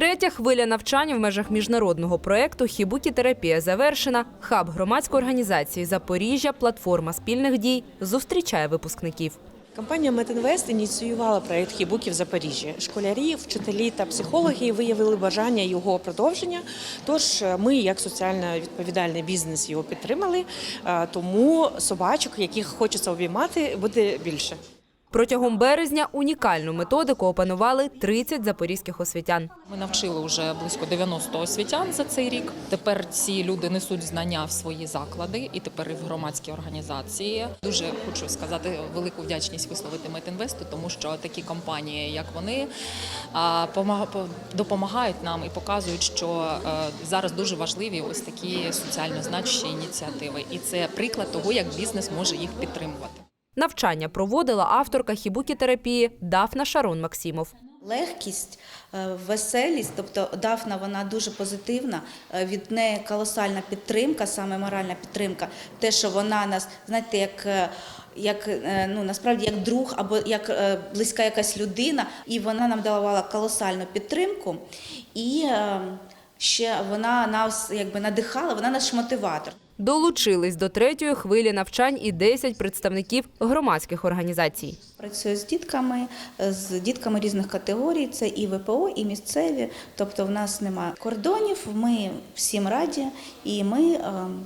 Третя хвиля навчання в межах міжнародного проєкту «Хібукі-терапія» завершена. Хаб громадської організації Запоріжжя, платформа спільних дій зустрічає випускників. Компанія Метінвест ініціювала проект хібуки в Запоріжжі. Школярі, вчителі та психологи виявили бажання його продовження. Тож е, ми, як соціально відповідальний бізнес, його підтримали. Е, Тому собачок, яких хочеться обіймати, буде більше. Протягом березня унікальну методику опанували 30 запорізьких освітян. Ми навчили вже близько 90 освітян за цей рік. Тепер ці люди несуть знання в свої заклади і тепер і в громадські організації. Дуже хочу сказати велику вдячність висловити Метінвесту, тому що такі компанії, як вони, помага- допомагають нам і показують, що е, зараз дуже важливі ось такі соціально значущі ініціативи. І це приклад того, як бізнес може їх підтримувати. Навчання проводила авторка хібукі-терапії Дафна Шарон Максимов. Легкість, е, веселість, тобто Дафна вона дуже позитивна. е, Від неї колосальна підтримка, саме моральна підтримка. Те, що вона нас, знаєте, як, е, як ну насправді як друг або як близька якась людина, і вона нам давала колосальну підтримку. І ще вона нас якби надихала, вона наш мотиватор. Долучились до третьої хвилі навчань і 10 представників громадських організацій. Працюю з дітками, з дітками різних категорій. Це і ВПО, і місцеві. Тобто, в нас немає кордонів. Ми всім раді, і ми е,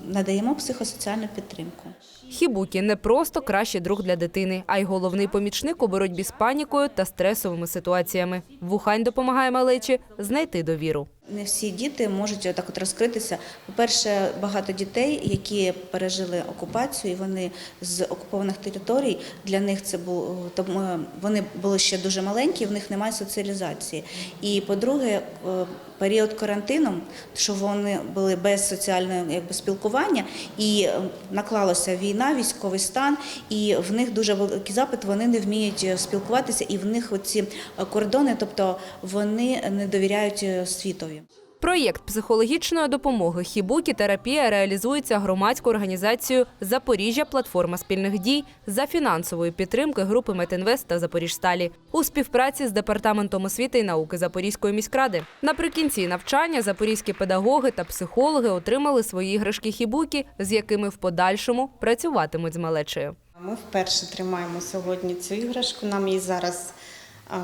надаємо психосоціальну підтримку. Хібукі не просто кращий друг для дитини, а й головний помічник у боротьбі з панікою та стресовими ситуаціями. Вухань допомагає малечі знайти довіру. Не всі діти можуть так от розкритися. По-перше, багато дітей, які пережили окупацію, вони з окупованих територій. Для них це було тому вони були ще дуже маленькі, в них немає соціалізації. І по-друге, е, період карантину, що вони були без соціального якби спілкування, і е, наклалася війна, військовий стан, і в них дуже великий запит. Вони не вміють е, спілкуватися, і в них оці е, кордони, тобто вони не довіряють е, світові. Проєкт психологічної допомоги Хібукі терапія реалізується громадською організацією Запоріжжя платформа спільних дій за фінансової підтримки групи Метінвест та Запоріжсталі у співпраці з департаментом освіти і науки Запорізької міськради. Наприкінці навчання запорізькі педагоги та психологи отримали свої іграшки хібукі, з якими в подальшому працюватимуть з малечею. Ми вперше тримаємо сьогодні цю іграшку. Нам її зараз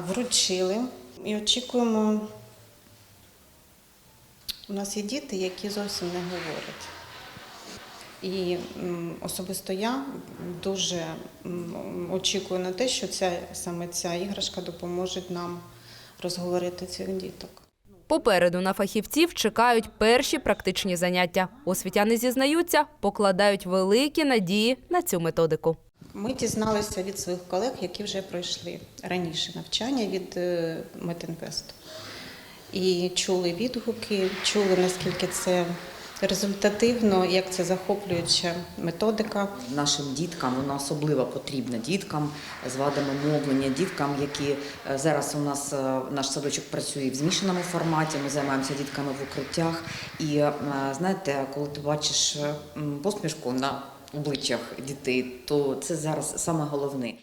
вручили і очікуємо. У нас є діти, які зовсім не говорять. І особисто я дуже очікую на те, що ця, саме ця іграшка допоможе нам розговорити цих діток. Попереду на фахівців чекають перші практичні заняття. Освітяни зізнаються, покладають великі надії на цю методику. Ми дізналися від своїх колег, які вже пройшли раніше навчання від е, Метінвесту. І чули відгуки, чули наскільки це результативно, як це захоплююча методика. Нашим діткам вона особливо потрібна діткам з вадами мовлення, діткам, які е, зараз у нас е, наш садочок працює в змішаному форматі. Ми займаємося дітками в укриттях. І е, знаєте, коли ти бачиш посмішку на обличчях дітей, то це зараз саме головне.